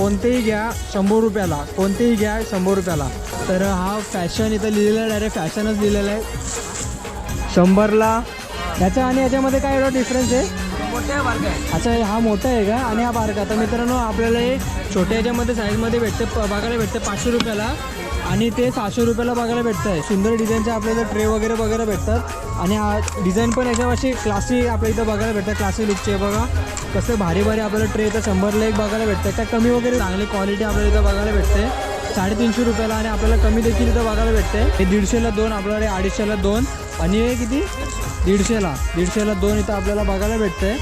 कोणतेही घ्या शंभर रुपयाला कोणतेही घ्या शंभर रुपयाला. तर हा फॅशन इथं लिहिलेला आहे डायरेक्ट फॅशनच लिहिलेलं आहे. शंभरला. याच्या आणि याच्यामध्ये काय एवढा डिफरन्स आहे? अच्छा हा मोठा आहे का? आणि हा बारका. तर मित्रांनो आपल्याला हे छोट्या याच्यामध्ये साईजमध्ये भेटते बघायला भेटते पाचशे रुपयाला. आणि ते सहाशे रुपयाला बघायला भेटतं आहे सुंदर डिझाईनचे आपल्याला ट्रे वगैरे बघायला भेटतात. आणि डिझाईन पण याच्यापाशी क्लासी आपल्या इथं बघायला भेटतं क्लासी लुकचे बघा. कसं भारी भारी आपल्याला ट्रे इथं शंभरला एक बघायला भेटतं त्या कमी वगैरे चांगली क्वालिटी आपल्याला इथं बघायला भेटते. साडेतीनशे रुपयाला आणि आपल्याला कमी देखील इथं बघायला भेटते. हे दीडशेला दोन आपल्याकडे अडीचशेला दोन. आणि हे किती? दीडशेला दीडशेला दोन इथं आपल्याला बघायला भेटते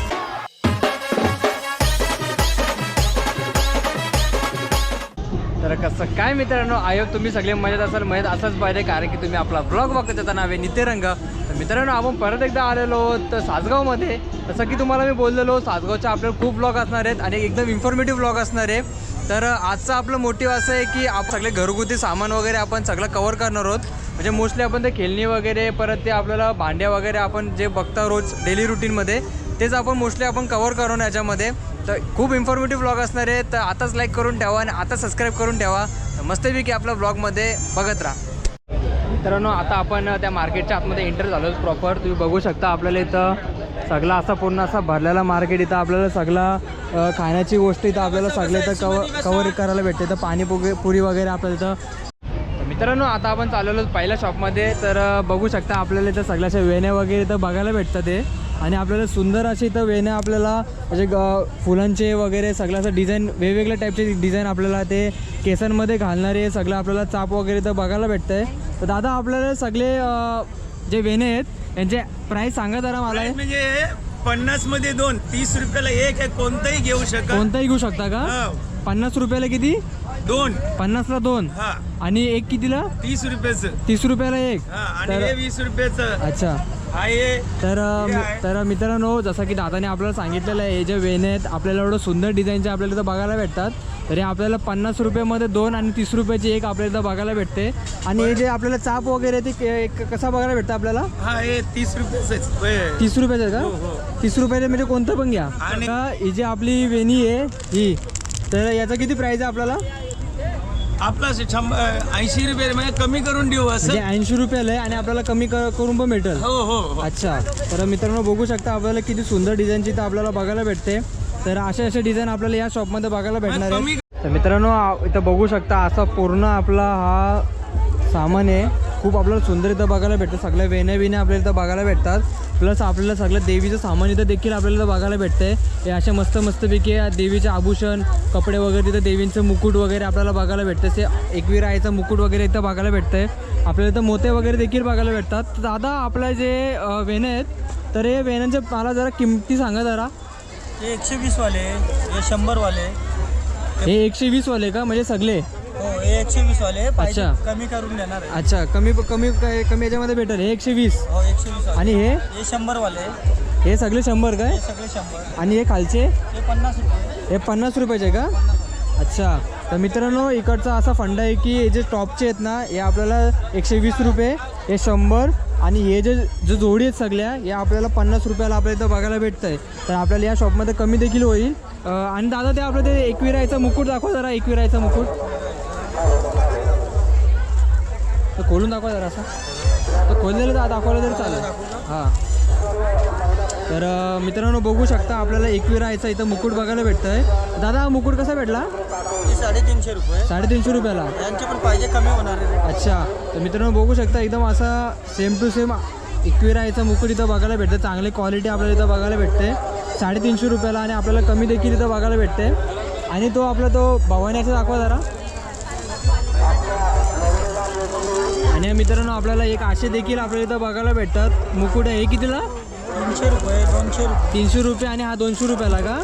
तर कसं काय मित्रांनो आयोग तुम्ही सगळे मजेत असाल मजेत असंच पाहिजे कारण की तुम्ही आपला ब्लॉग बघत येताना नाव नितेरंग तर मित्रांनो आपण परत एकदा आलेलो तर सासगावमध्ये. जसं की तुम्हाला मी बोललेलो सासगावच्या आपल्याला खूप ब्लॉग असणार आहेत आणि एकदम इन्फॉर्मेटिव्ह ब्लॉग असणार आहे. तर आजचं आपलं मोटिव्ह असं आहे की आप सगळे घरगुती सामान वगैरे आपण सगळं कवर करणार आहोत. म्हणजे मोस्टली आपण ते खेळणी वगैरे परत ते आपल्याला भांड्या वगैरे आपण जे बघता रोज डेली रुटीनमध्ये तेच आपण मोस्टली आपण कवर करू याच्यामध्ये. तर खूप इन्फॉर्मेटिव्ह ब्लॉग असणार आहे. तर आताच लाईक करून ठेवा आणि आता सबस्क्राईब करून ठेवा. तर मस्तपैकी आपल्या ब्लॉगमध्ये बघत राहा. मित्रांनो आता आपण त्या मार्केटच्या आतमध्ये एंटर झालो प्रॉपर तुम्ही बघू शकता आपल्याला इथं सगळा असा पूर्ण असा भरलेला मार्केट इथं आपल्याला सगळा खाण्याची गोष्ट इथं आपल्याला सगळं इथं कवर कवर करायला भेटते. तर पाणी पुरी वगैरे आपल्याला इथं. मित्रांनो आता आपण चालवलो पहिल्या शॉपमध्ये तर बघू शकता आपल्याला इथं सगळ्याच्या वेण्या वगैरे इथं बघायला भेटतं ते आणि आपल्याला सुंदर असे इथं वेण्या आपल्याला म्हणजे ग- फुलांचे वगैरे सगळं असं डिझाईन वेगवेगळ्या टाईपचे डिझाईन आपल्याला ते केसांमध्ये घालणारे सगळं आपल्याला चाप वगैरे इथं बघायला भेटतं आहे तर दादा आपल्याला सगळे जे वेणे आहेत यांचे प्राईस सांगा जरा मला. म्हणजे पन्नासमध्ये दोन तीस रुपयाला एक आहे कोणतंही घेऊ शकत. कोणताही घेऊ शकता का? हो. पन्नास रुपयाला किती? दोन. पन्नासला दोन. आणि एक कितीला? तीस रुपयाचं. तीस रुपयाला एक. आणि तर- वीस रुपयाचं. अच्छा. तर हे. तर मित्रांनो जसं की दादाने आपल्याला सांगितलेलं आहे हे जे वेणे आहेत आपल्याला एवढं सुंदर डिझाईनचे आपल्याला इथं बघायला भेटतात. तर हे आपल्याला पन्नास रुपयामध्ये दोन आणि तीस रुपयाची एक आपल्याला इथं बघायला भेटते. आणि हे जे आपल्याला चाप वगैरे ते के- कसा बघायला भेटतं आपल्याला? हा हे तीस रुपयाच तीस रुपयाचं हो, का? हो. तीस रुपयाचे म्हणजे कोणतं पण घ्या. आणि- ही जी आपली वेणी आहे ही तर याचा किती प्राईस आहे आपल्याला? आपला ऐंशी रुपये म्हणजे कमी करून देऊ असं. म्हणजे ऐंशी रुपयाला आहे आणि आपल्याला कमी करून पण भेटेल. हो हो हो. अच्छा. तर मित्रांनो बघू शकता आपल्याला किती सुंदर डिझाईनची इथं आपल्याला बघायला भेटते. तर असे असे डिझाईन आपल्याला या शॉपमध्ये बघायला भेटणार कमी आहे तर मित्रांनो आ- इथं बघू शकता असा पूर्ण आपला हा सामान आहे. खूप आपल्याला सुंदर इथं बघायला भेटतं. सगळ्या वेण्या बिण्या आपल्याला इथं बघायला भेटतात. प्लस आपल्याला सगळं देवीचं सामान इथं देखील आपल्याला बघायला भेटतंय. हे अशा मस्त मस्तपैकी देवीचे आभूषण कपडे वगैरे तिथं देवींचं मुकुट वगैरे आपल्याला बघायला भेटतं ते एकवीर आईचं मुकुट वगैरे इथं बघायला भेटतंय. आपल्याला इथं मोते वगैरे देखील बघायला भेटतात. तर दादा आपल्या जे अं, वेण्या आहेत तर हे वेण्यांच्या मला जरा किमती सांगा जरा. हे एकशे वीस वाले हे शंभर वाले हे एकशे वीस वाले का? म्हणजे सगळे? हो एकशे वीस वाले पाहिजे अच्छा. कमी करून देणार आहे. अच्छा कमी कमी कमी याच्यामध्ये भेटेल. हे एकशे वीस. हो एकशे वीस वाले आणि हे? हे शंभर वाले हे सगळे शंभर काय? सगळे शंभर. आणि हे खालचे? हे पन्नास रुपये हे पन्नास रुपयाचे का? अच्छा. तर मित्रांनो इकडचा असा फंड आहे की हे जे टॉपचे आहेत ना हे आपल्याला एकशे वीस रुपये हे शंभर आणि हे जे जे जोडी आहेत सगळ्या हे आपल्याला पन्नास रुपयाला आपल्याला इथं बघायला भेटतं आहे तर आपल्याला या शॉपमध्ये कमी देखील होईल. अं, आणि दादा ते आपलं ते एकविरायचा मुकुट दाखवा जरा एकविरायचा मुकुट. तर खोलून दाखवा जरा असा. तर खोललेलं दा दाखवलं तरी चालेल. हां. तर मित्रांनो बघू शकता आपल्याला एकविरायचा इथं मुकुट बघायला भेटतं आहे दादा हा मुकुट कसा भेटला? साडेतीनशे रुपये. साडेतीनशे रुपयाला. यांचे पण पाहिजे कमी होणार आहे अच्छा. तर मित्रांनो बघू शकता एकदम असा सेम टू सेम एकविरायचा मुकुट इथं बघायला भेटतं चांगली क्वालिटी आपल्याला इथं बघायला भेटते साडेतीनशे रुपयाला आणि आपल्याला कमी देखील इथं बघायला भेटते आणि तो आपला तो भवानीचा दाखवा जरा. आणि मित्रांनो आपल्याला एक असे देखील आपल्याला इथं बघायला भेटतात. मुकुट आहे हे कितीला तीनशे रुपये दोनशे रुपये. तीनशे रुपये आणि हा दोनशे रुपयाला का?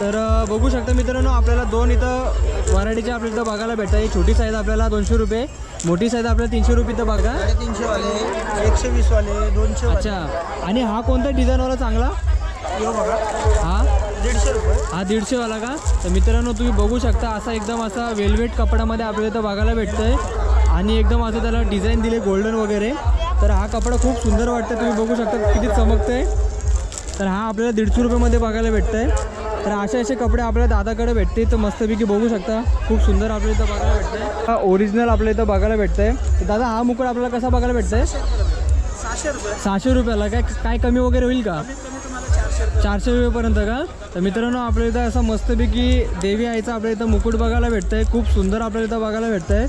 तर बघू शकता मित्रांनो आपल्याला दोन इथं व्हरायटीचे आपल्याला इथं बघायला भेटतात. ही छोटी साईज आपल्याला दोनशे रुपये मोठी साईज आपल्याला तीनशे रुपये इथं बघा. साडेतीनशे वाले एकशे वीस वाले दोनशे अच्छा. आणि हा कोणता डिझाईनवाला चांगला? हे? दीडशे रुपये. हा दीडशेवाला का? तर मित्रांनो तुम्ही बघू शकता असा एकदम असा वेल्वेट कपड्यामध्ये आपल्याला इथं बघायला भेटतंय. आणि एकदम असं त्याला डिझाईन दिले गोल्डन वगैरे. तर हा कपडा खूप सुंदर वाटतं तुम्ही बघू शकता किती चमकतंय. तर हा आपल्याला दीडशे रुपयामध्ये बघायला भेटतं आहे तर असे असे कपडे आपल्या दादाकडे भेटते तर मस्तपैकी बघू शकता. खूप सुंदर आपल्या इथं बघायला भेटतंय. ओरिजिनल आपल्या इथं बघायला भेटतंय. तर दादा हा मुकुट आपल्याला कसा बघायला भेटतंय? सहाशे रुपये सहाशे रुपयाला. काय काय कमी वगैरे होईल का? चारशे रुपयेपर्यंत का? तर मित्रांनो आपल्या इथं असं मस्तपैकी देवी आईचा आपल्या इथं मुकुट बघायला भेटतंय. खूप सुंदर आपल्याला इथं बघायला भेटतंय.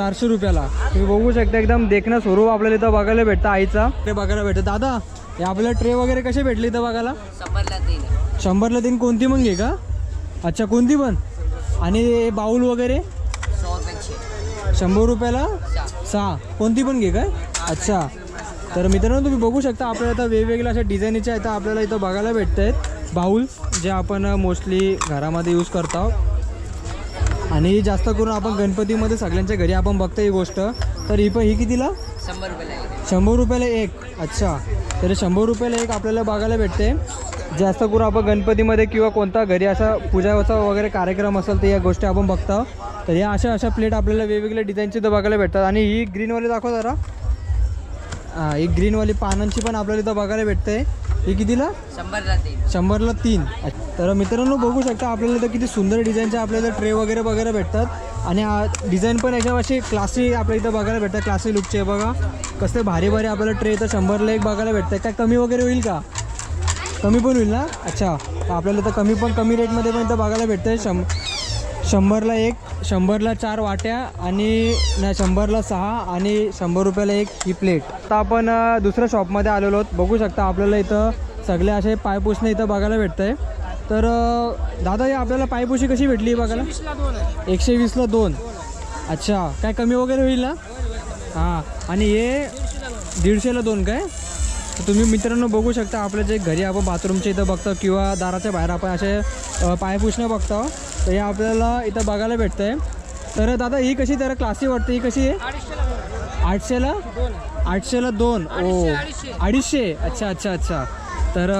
चारशे रुपयाला. तुम्ही बघू शकता एकदम देखणं स्वरूप आपल्याला इथं बघायला भेटतं आईचा. ते बघायला भेटतं. दादा हे आपल्याला ट्रे वगैरे कसे भेटले इथं बघायला? शंभरला तीन. कोणती मग घे का? अच्छा कोणती पण? आणि बाऊल वगैरे? शंभर रुपयाला? सहा. कोणती पण घे काय? अच्छा. तर मित्रांनो तुम्ही बघू शकता आपल्याला इथं वेगवेगळ्या अशा डिझाईनच्या इथं आपल्याला इथं बघायला भेटत आहेत बाऊल जे आपण मोस्टली घरामध्ये यूज करतो आणि जास्त करून आपण गणपतीमध्ये सगळ्यांच्या घरी आपण बघतो ही गोष्ट. तर ही पण ही कितीला? शंभर रुपयाला एक. अच्छा. तर शंभर रुपयाला एक आपल्याला बघायला भेटते. जास्त करून आपण गणपतीमध्ये किंवा कोणता घरी असा पूजाचा वगैरे कार्यक्रम असेल तर या गोष्टी आपण बघतो. तर या अशा अशा प्लेट आपल्याला वेगवेगळ्या डिझाईनचे तर बघायला भेटतात. आणि ही ग्रीनवाली दाखव जरा. हां ही ग्रीनवाली पानांची पण आपल्याला इथं बघायला भेटते. ही कितीला? शंभरला तीन. तर मित्रांनो बघू शकता आपल्याला इथं किती सुंदर डिझाईनचे आपल्याला ट्रे वगैरे बघायला भेटतात. आणि डिझाईन पण याच्या अशी क्लासी आपल्या इथं बघायला भेटतात क्लासी लुकचे आहे बघा कसले भारी भारी आपल्याला ट्रे इथं शंभरला एक बघायला भेटतं काय कमी वगैरे होईल का? कमी पण होईल ना? अच्छा. तर आपल्याला इथं कमी पण कमी रेटमध्ये पण इथं बघायला भेटतं शं शंभरला एक शंभरला चार वाट्या आणि नाही शंभरला सहा आणि शंभर रुपयाला एक ही प्लेट आता आपण दुसऱ्या शॉपमध्ये आलेलो आहोत. बघू शकता आपल्याला इथं सगळे असे पायपुसणे इथं बघायला भेटतं आहे तर दादा हे आपल्याला पायपुशी कशी भेटली बघायला? एकशे वीसला दोन अच्छा काय कमी वगैरे होईल ना? हां आणि हे दीडशेला दोन काय? तर तुम्ही मित्रांनो बघू शकता आपलं जे घरी आपण बाथरूमच्या इथं बघतो किंवा दाराच्या बाहेर आपण असे पाय पुसणं बघतो तर हे आपल्याला इथं बघायला भेटतं आहे तर दादा ही कशी तर क्लासी वाटते? ही कशी? आहे आठशेला आठशेला दोन. ओ अडीचशे. अच्छा अच्छा अच्छा. तर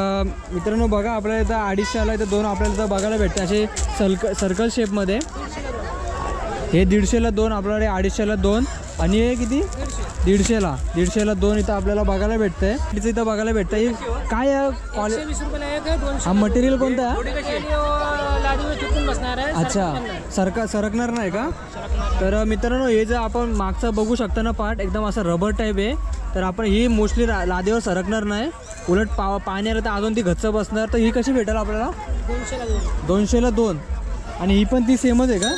मित्रांनो बघा आपल्याला इथं अडीचशेला इथं दोन आपल्याला इथं बघायला भेटते असे सर्क सर्कल शेपमध्ये हे दीडशेला दोन आपल्याकडे अडीचशेला दोन. आणि हे किती? दीडशेला. दीडशेला दोन इथं आपल्याला बघायला भेटतंय. तिचं इथं बघायला भेटतंय. हे काय आहे हा मटेरियल कोणतं? आहे आहे अच्छा. सरका सरकणार नाही का? तर मित्रांनो हे जे आपण मागचा बघू शकता ना पार्ट एकदम असं रबर टाईप आहे. तर आपण ही मोस्टली लादीवर सरकणार नाही. उलट पा पाणी आलं तर अजून ती घच्च बसणार. तर ही कशी भेटेल आपल्याला? दोनशेला दोन. दोनशेला दोन. आणि ही पण ती सेमच आहे का?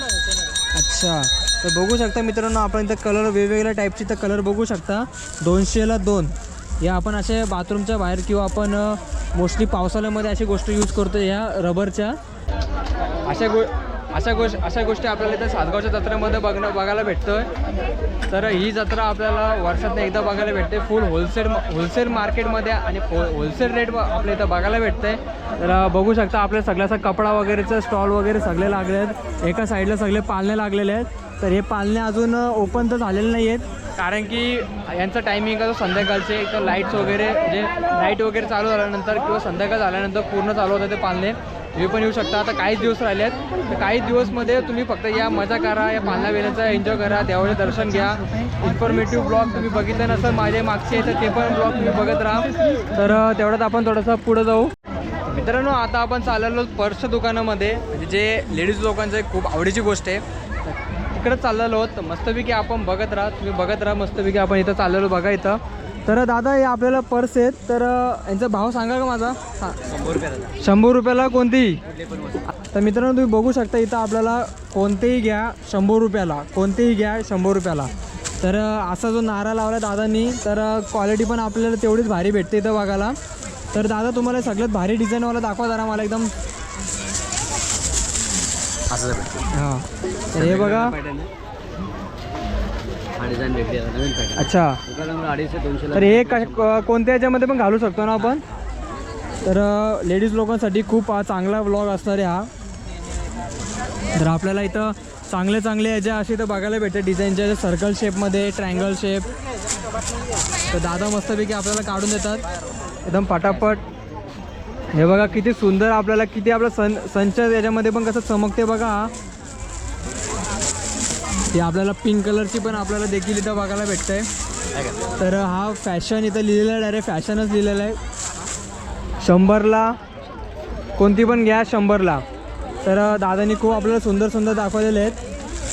अच्छा. तर बघू शकता मित्रांनो आपण इथं कलर वेगवेगळ्या टाईपचे तर कलर बघू शकता. दोनशेला दोन. या आपण असे बाथरूमच्या बाहेर किंवा आपण मोस्टली पावसाळ्यामध्ये अशी गोष्ट यूज करतो ह्या रबरच्या अशा गो अशा गोष्ट अशा गोष्टी आपल्याला इथं सातगावच्या जत्रेमध्ये बघणं बघायला भेटतोय. तर ही जत्रा आपल्याला वर्षातनं एकदा बघायला भेटते. फुल होलसेल होलसेल मार्केटमध्ये आणि होलसेल रेट आपल्या इथं बघायला भेटते. तर बघू शकता आपल्या सगळ्याचा कपडा वगैरेचं स्टॉल वगैरे सगळे लागले आहेत एका साईडला सगळे पाळणे लागलेले आहेत. तर हे पालणे अजून ओपन तर झालेले नाही आहेत कारण की यांचं टायमिंग आहे संध्याकाळचे एक तर लाईट्स वगैरे म्हणजे लाइट वगैरे चालू झाल्यानंतर किंवा संध्याकाळ झाल्यानंतर पूर्ण चालू होतं ते पालणे तुम्ही पण येऊ शकता. आता काहीच दिवस राहिले आहेत. तर काही दिवसमध्ये तुम्ही फक्त या मजा करा या पालना वेळेचा एन्जॉय करा देवाचे दर्शन घ्या. इन्फॉर्मेटिव्ह ब्लॉग तुम्ही बघितले नसेल माझे मागचे तर ते पण ब्लॉग तुम्ही बघत राहा. तर तेवढ्यात आपण थोडंसं पुढं जाऊ. मित्रांनो आता आपण चाललेलो पर्सच्या दुकानामध्ये. म्हणजे जे लेडीज लोकांचं खूप आवडीची गोष्ट आहे. इकडं चाललेलो आहोत. मस्तपैकी आपण बघत राहा. तुम्ही बघत राहा मस्तपैकी आपण इथं चाललेलो बघा इथं. तर दादा हे आपल्याला पर्स आहेत. तर यांचा भाव सांगा का माझा? हां. शंभर रुपयाला कोणतीही तर मित्रांनो तुम्ही बघू शकता इथं आपल्याला कोणतेही घ्या शंभर रुपयाला. कोणतेही घ्या शंभर रुपयाला. तर असा जो नारा लावला दादांनी तर क्वालिटी पण आपल्याला तेवढीच भारी भेटते इथं बघायला. तर दादा तुम्हाला सगळ्यात भारी डिझाईनवाला दाखवा जरा. मला एकदम हां. तर हे बघा. अच्छा. तर हे कोणत्या ह्याच्यामध्ये पण घालू शकतो ना आपण. तर लेडीज लोकांसाठी खूप हा चांगला व्लॉग असणार आहे हा. तर आपल्याला इथं चांगले चांगले ह्याच्या असे इथं बघायला भेटते डिझाईनच्या सर्कल शेपमध्ये ट्रायंगल शेप तर दादा मस्तपैकी आपल्याला काढून देतात. एकदम पटापट. हे बघा किती सुंदर आपल्याला किती आपला सन संच याच्यामध्ये पण कसं चमकते बघा हा. ती आपल्याला पिंक कलरची पण आपल्याला देखील इथं बघायला भेटतंय. तर हा फॅशन इथं लिहिलेला आहे डायरेक्ट फॅशनच लिहिलेला आहे. शंभरला कोणती पण घ्या शंभरला. तर दादानी खूप आपल्याला सुंदर सुंदर दाखवलेले आहेत.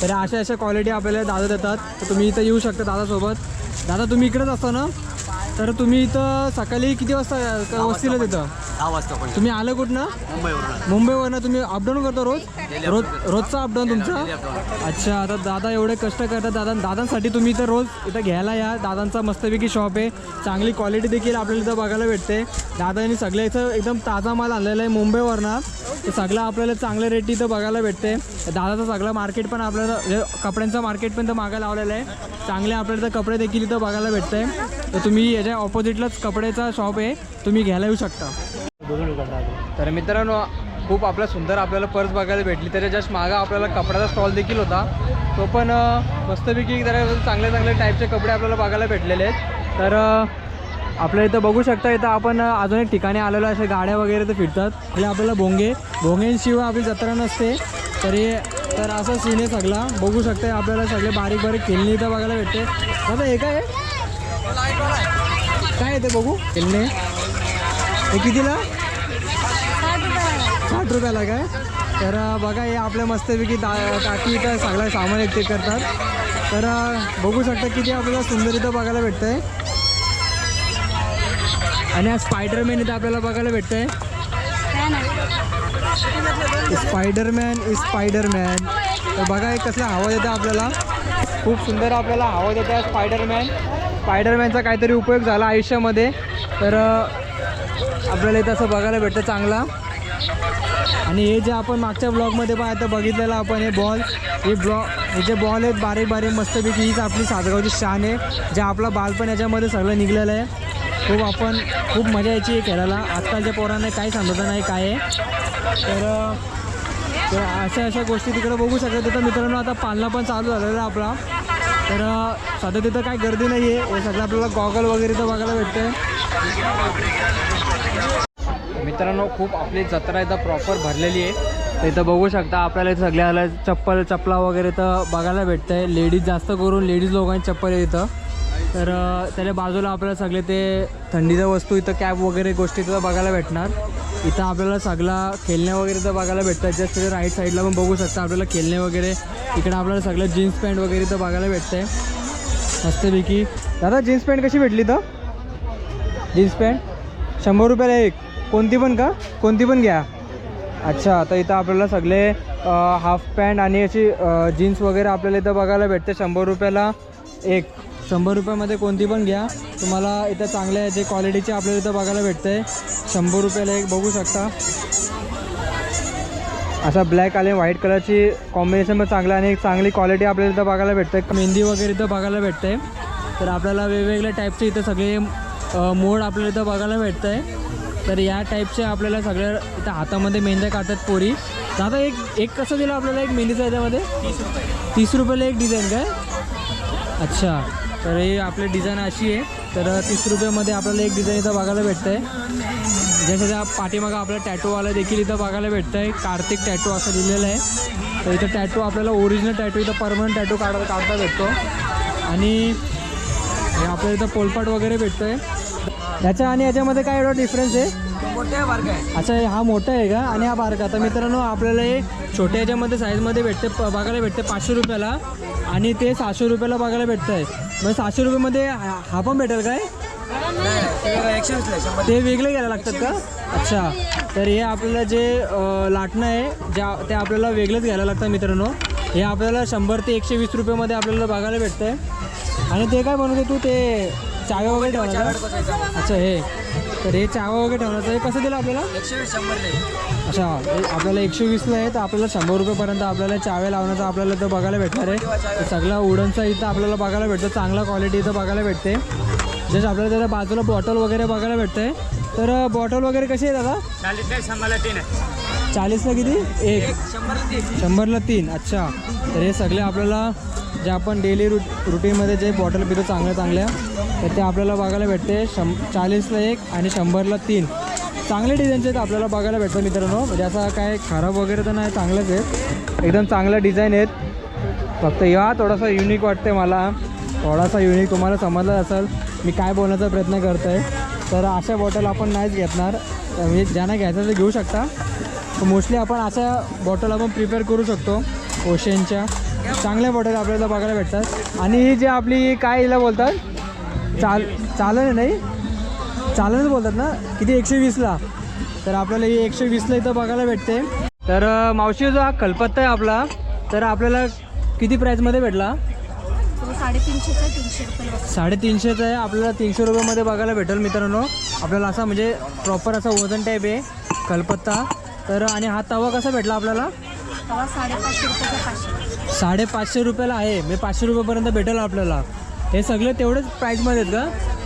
तर अशा अशा क्वालिटी आपल्याला दादा देतात. तर तुम्ही इथं येऊ शकता दादासोबत. दादा तुम्ही इकडेच असता ना? तर तुम्ही इथं सकाळी किती वाजता वस्तीला तिथं दहा वाजता पण. तुम्ही आलं कुठनं? मुंबईवरून मुंबईवरनं तुम्ही अपडाऊन करता रोज? रोज रोजचा अपडाऊन तुमचा? अच्छा आता दादा एवढे कष्ट करतात. दादा दादांसाठी तुम्ही इथं रोज इथं घ्यायला या. दादांचा मस्तपैकी शॉप आहे. चांगली क्वालिटी देखील आपल्याला इथं बघायला भेटते. दादांनी सगळ्या इथं एकदम ताजा माल आणलेला आहे मुंबईवरनं. तर सगळं आपल्याला चांगलं रेट इथं बघायला भेटते दादाचं सगळं मार्केट पण आपल्याला कपड्यांचं मार्केट पण तर मागा लावलेलं आहे. चांगले आपल्याला तर कपडे देखील इथं बघायला भेटते तर तुम्ही याच्या ऑपोजिटलाच कपड्याचा शॉप आहे तुम्ही घ्यायला येऊ शकता. तर मित्रांनो खूप आपल्या सुंदर आपल्याला पर्स बघायला भेटली. त्याच्या जस्ट मागं आपल्याला कपड्याचा स्टॉल देखील होता. तो पण मस्तपैकी जरा चांगले चांगले टाईपचे कपडे आपल्याला बघायला भेटलेले आहेत. तर आपल्या इथं बघू शकता इथं आपण अजून एक ठिकाणी आलेलो असे अशा गाड्या वगैरे तर फिरतात. म्हणजे आपल्याला भोंगे भोंग्यांशिवाय आपली जत्रा नसते. तरी तर असा सीन आहे सगळा. बघू शकता आपल्याला सगळे बारीक बारीक खेळणी इथं बघायला भेटते. दादा हे काय काय येते बघू? खेळणे हे कितीला? साठ रुपयाला काय? तर बघा हे आपल्या मस्तपैकी दा काकी इथं सगळं सामान एकटे करतात. तर बघू शकता किती आपल्याला सुंदर इथं बघायला भेटतं आहे आणि हा स्पायडरमॅन इथं आपल्याला बघायला भेटतंय. स्पायडरमॅन इज स्पायडरमॅन तर बघा एक कसला आवाज येतो आपल्याला. खूप सुंदर आपल्याला आवाज येतो स्पायडरमॅन स्पायडरमॅनचा काहीतरी उपयोग झाला आयुष्यामध्ये. तर आपल्याला इथं असं बघायला भेटतं चांगला. आणि हे जे आपण मागच्या ब्लॉगमध्ये पण आता बघितलेलं आपण हे बॉल हे ब्लॉ हे जे बॉल आहेत बारीक बारीक मस्तपैकी हीच आपली सातगावची शान आहे जे आपलं बालपण याच्यामध्ये सगळं निघलेलं आहे. खूप आपण खूप मजा यायची आहे खेळायला आजकालच्या पोरांना काही समजत नाही काय आहे. तर तर अशा अशा गोष्टी तिकडे बघू शकतात तिथं मित्रांनो आता पालना पण चालू झालेला आहे आपला. तर सध्या तिथं काही गर्दी नाही आहे. हे सगळं आपल्याला गॉगल वगैरे तर बघायला भेटतं मित्रांनो खूप आपली जत्रा इथं प्रॉपर भरलेली आहे. इथं बघू शकता आपल्याला इथं सगळ्याला चप्पल चपला वगैरे तर बघायला भेटतं आहे लेडीज जास्त करून लेडीज लोकांची चप्पल आहे इथं. तर त्याच्या बाजूला आपल्याला सगळे ते थंडीच्या वस्तू इथं कॅप वगैरे गोष्टी तिथं बघायला भेटणार. इथं आपल्याला सगळा खेळण्या वगैरे तर बघायला भेटतात. जस्ट त्याच्या राईट साईडला पण बघू शकता आपल्याला खेळणे वगैरे. इकडं आपल्याला सगळं जीन्स पॅन्ट वगैरे इथं बघायला भेटते मस्तपैकी. दादा जीन्स पॅन्ट कशी भेटली तर जीन्स पॅन्ट शंभर रुपयाला एक. कोणती पण का? कोणती पण घ्या. अच्छा तर इथं आपल्याला सगळे हाफ पॅन्ट आणि अशी जीन्स वगैरे आपल्याला इथं बघायला भेटते. शंभर रुपयाला एक. शंभर रुपयामध्ये कोणती पण घ्या. तुम्हाला इथं चांगल्या याचे क्वालिटीचे आपल्याला इथं बघायला भेटते शंभर रुपयाला एक बघू शकता. असा ब्लॅक आणि व्हाईट कलरची कॉम्बिनेशन पण चांगलं आणि एक चांगली क्वालिटी आपल्याला इथं बघायला भेटते मेहंदी वगैरे इथं बघायला भेटते तर आपल्याला वेगवेगळ्या टाईपचे इथं सगळे मोड आपल्याला इथं बघायला भेटतं आहे तर या टाईपचे आपल्याला सगळ्या इथं हातामध्ये मेहंद्या काढतात पोरी. दादा एक एक कसं दिलं आपल्याला एक मेहंदीचा याच्यामध्ये? तीस रुपयाला एक डिझाईन काय? अच्छा. तर हे आपली डिझाईन अशी आहे. तर तीस रुपयामध्ये आपल्याला एक डिझाईन इथं बघायला भेटतं आहे जसं त्या पाठीमागं आपल्याला टॅटूवाला देखील इथं बघायला भेटतं आहे कार्तिक टॅटू असं लिहिलेलं आहे. तर इथं टॅटू आपल्याला ओरिजिनल टॅटू इथं परमनंट टॅटू काढ काढता भेटतो. आणि हे आपल्याला इथं पोलपाट वगैरे भेटतो आहे याच्या आणि याच्यामध्ये काय एवढा डिफरन्स आहे? अच्छा हे मोठा आहे का? आणि हा बारका. तर मित्रांनो आपल्याला हे छोट्या ह्याच्यामध्ये साईजमध्ये भेटते बघायला भेटते पाचशे रुपयाला. आणि ते सहाशे रुपयाला बघायला भेटतं आहे म्हणजे मग सहाशे रुपयेमध्ये हा हा पण भेटेल काय? ते वेगळे घ्यायला लागतात का? अच्छा. तर हे आपल्याला जे लाटणं आहे ज्या ते आपल्याला वेगळंच घ्यायला लागतं मित्रांनो. हे आपल्याला शंभर ते एकशे वीस रुपयामध्ये आपल्याला बघायला भेटतं आहे आणि ते काय बनवतो तू? ते चावे वगैरे ठेवणार का? अच्छा हे. तर हे चावा वगैरे ठेवण्याचं हे कसं दिलं आपल्याला? एकशे वीस अच्छा आपल्याला एकशे वीसला आहे तर आपल्याला शंभर रुपयेपर्यंत आपल्याला चावे लावण्याचं आपल्याला इथं बघायला भेटणार आहे. तर सगळा उडनचा इथं आपल्याला बघायला भेटतो चांगला क्वालिटी इथं बघायला भेटते. जसं आपल्याला त्याच्या बाजूला बॉटल वगैरे बघायला भेटते तर बॉटल वगैरे कशी आहे दादा? चाळीसला किती? एक. शंभरला तीन. अच्छा. तर हे सगळे आपल्याला जे आपण डेली रु रुटीनमध्ये जे बॉटल पितो चांगल्या चांगल्या तर ते आपल्याला बघायला भेटते. शं चाळीसला एक आणि शंभरला तीन. चांगले डिझाईनचे आहेत आपल्याला बघायला भेटतं मित्रांनो. म्हणजे असा काय खराब वगैरे तर नाही चांगलंच आहेत. एकदम चांगल्या डिझाईन आहेत. फक्त या थोडासा युनिक वाटते मला. थोडासा युनिक तुम्हाला समजलं असेल मी काय बोलण्याचा प्रयत्न करतो आहे तर अशा बॉटल आपण नाहीच घेतणार. म्हणजे ज्यांना घ्यायचं ते घेऊ शकता. मोस्टली आपण अशा बॉटल आपण प्रिपेअर करू शकतो. ओशनच्या चांगल्या बॉटल आपल्याला बघायला भेटतात. आणि ही जी आपली काय हिला बोलतात? चाल चालन नाही चालनच बोलतात ना? किती एकशे वीसला? तर आपल्याला ही एकशे वीसला इथं बघायला भेटते. तर मावशी जो हा कलपत्ता आहे आपला तर आपल्याला किती प्राईजमध्ये भेटला? साडेतीनशेचा तीनशे रुपये बसतो. साडेतीनशेचं आहे. आपल्याला तीनशे रुपयामध्ये बघायला भेटेल मित्रांनो. आपल्याला असा म्हणजे प्रॉपर असा वजन टाईप आहे कलपत्ता. तर आणि हा तवा कसा भेटला आपल्याला? तवा साडेपाचशे रुपयाचा साडेपाचशे रुपयाला आहे. म्हणजे पाचशे रुपयापर्यंत भेटेल आपल्याला. हे सगळे तेवढेच प्राईजमध्ये आहेत का?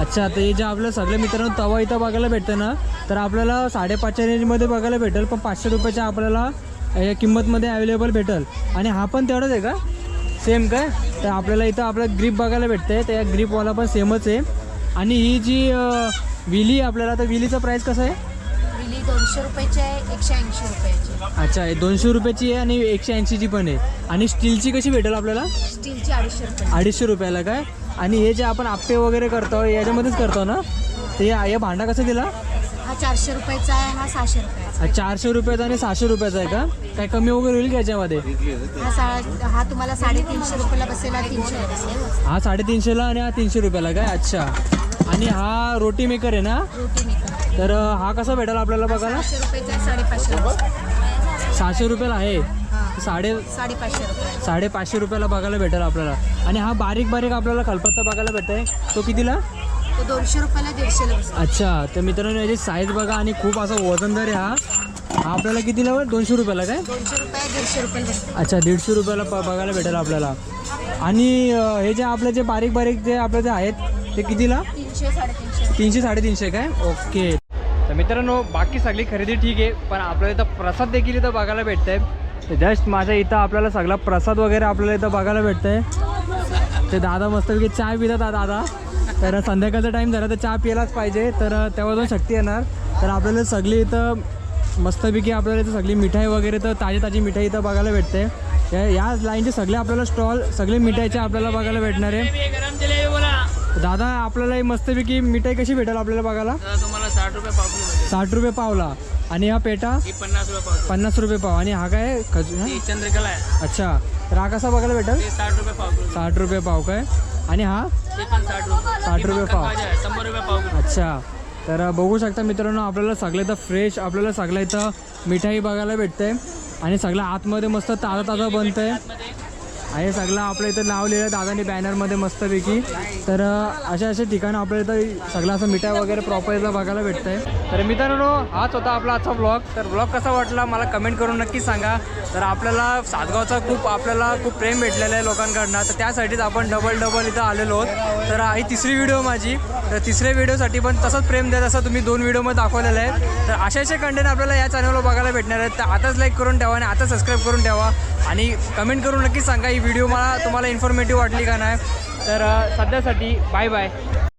अच्छा तर हे जे आपलं सगळे मित्रांनो तवा इथं बघायला भेटतं ना तर आपल्याला साडेपाचशे रेंजमध्ये बघायला भेटेल पण पाचशे रुपयाच्या आपल्याला या किंमतमध्ये अवेलेबल भेटेल. आणि हा पण तेवढाच आहे का? सेम काय? तर आपल्याला इथं आपलं ग्रीप बघायला भेटते त्या ग्रीपवाला पण सेमच आहे. आणि ही जी विली आपल्याला तर विलीचं प्राईस कसं आहे? विली दोनशे रुपयाची आहे एकशे ऐंशी रुपयाची अच्छा हे दोनशे रुपयाची आहे आणि एकशे ऐंशीची पण आहे. आणि स्टीलची कशी भेटेल आपल्याला? स्टीलची अडीचशे रुपये अडीचशे रुपयाला काय? आणि हे जे आपण आप्पे वगैरे करतो याच्यामध्येच करतो ना? ते या या भांडा कसं दिला? हा चारशे रुपयाचा आहे हा सहाशे रुपयाचा हा चारशे रुपयाचा आणि सहाशे रुपयाचा आहे का? काय कमी वगैरे होईल का याच्यामध्ये? हा सा हा तुम्हाला साडेतीनशे रुपयाला बसेल हा तीनशे बसेल. हा साडेतीनशेला आणि हा तीनशे रुपयाला काय? अच्छा. आणि हा रोटी मेकर आहे ना? रोटी मेकर. तर हा कसा भेटेल आपल्याला बघायला? सहाशे रुपयाचा आहे साडेपाचशे रुपये सहाशे रुपयाला आहे. हां साडे साडेपाचशे रुपये. साडेपाचशे रुपयाला बघायला भेटेल आपल्याला. आणि हा बारीक बारीक आपल्याला कलपत्ता बघायला भेटतंय. तो कितीला? तो दोनशे रुपयाला दीडशेला अच्छा तर मित्रांनो याची साईज बघा आणि खूप असा वजनदार आहे हा हा आपल्याला कितीला दोनशे रुपयाला काय? दोनशे रुपये दीडशे रुपयाला अच्छा दीडशे रुपयाला प बघायला भेटेल आपल्याला. आणि अं, हे जे आपले जे बारीक बारीक जे आपले जे आहेत ते कितीला? तीनशे साडेतीनशे. तीनशे साडेतीनशे काय? ओके. तर मित्रांनो बाकी सगळी खरेदी ठीक आहे पण आपल्याला इथं प्रसाद देखील इथं बघायला भेटतंय. तर जस्ट माझ्या इथं आपल्याला सगळा प्रसाद वगैरे आपल्याला इथं बघायला भेटतंय. ते दादा मस्तपैकी चहा पितात दादा. तर संध्याकाळचा टाईम झाला तर चहा पिलाच पाहिजे. तर तेव्हा जाऊन शक्ती येणार. तर आपल्याला सगळी इथं मस्तपैकी आपल्याला इथं सगळी मिठाई वगैरे तर ताजी ताजी मिठाई इथं बघायला भेटते. या लाईनचे सगळे आपल्याला स्टॉल सगळे मिठाईचे आपल्याला बघायला भेटणार आहे. दादा आपल्याला मस्तपैकी मिठाई कशी भेटेल आपल्याला बघायला? साठ रुपये पावला. आणि हा पेटा? ही पन्नास रुपये पाव. पन्नास रुपये पाव. आणि हा काय? खजू हा? ही चंद्रकला आहे. अच्छा. तर हा कसा बघायला भेटेल? ते साठ रुपये पाव किलो. साठ रुपये पाव काय? आणि हा? ते पण साठ रुपये. साठ रुपये पाव. भाज्या आहे, शंभर रुपये पाव किलो. अच्छा. तर बघू शकता मित्रांनो आपल्याला सगळं इथं फ्रेश आपल्याला सगळं इथं मिठाई बघायला भेटते आणि सगळं आतमध्ये मस्त ताजा ताजा बनतंय. हे सगळं आपलं इथं नाव लिहिलं आहे दादानी बॅनरमध्ये मस्तपैकी. तर अशा अशा ठिकाणं आपल्या इथं सगळं असं मिठाई वगैरे प्रॉपर इथं बघायला भेटतंय. तर मित्रांनो हाच होता आपला आजचा ब्लॉग तर ब्लॉग कसा वाटला मला कमेंट करून नक्की सांगा. तर आपल्याला सातगावचा खूप आपल्याला खूप प्रेम भेटलेलं आहे लोकांकडनं. तर त्यासाठीच आपण डबल डबल इथं आलेलो आहोत. तर ही तिसरी व्हिडिओ माझी. तर तिसऱ्या व्हिडिओसाठी पण तसंच प्रेम देत असं तुम्ही दोन व्हिडिओमध्ये दाखवलेलं आहे. तर असे असे कंटेंट आपल्याला या चॅनलवर बघायला भेटणार आहेत. तर आताच लाईक करून ठेवा आणि आता सबस्क्राईब करून ठेवा. आणि कमेंट करून नक्की सांगा ही व्हिडिओ मला तुम्हाला इन्फॉर्मेटिव्ह वाटली का नाही तर सध्यासाठी बाय बाय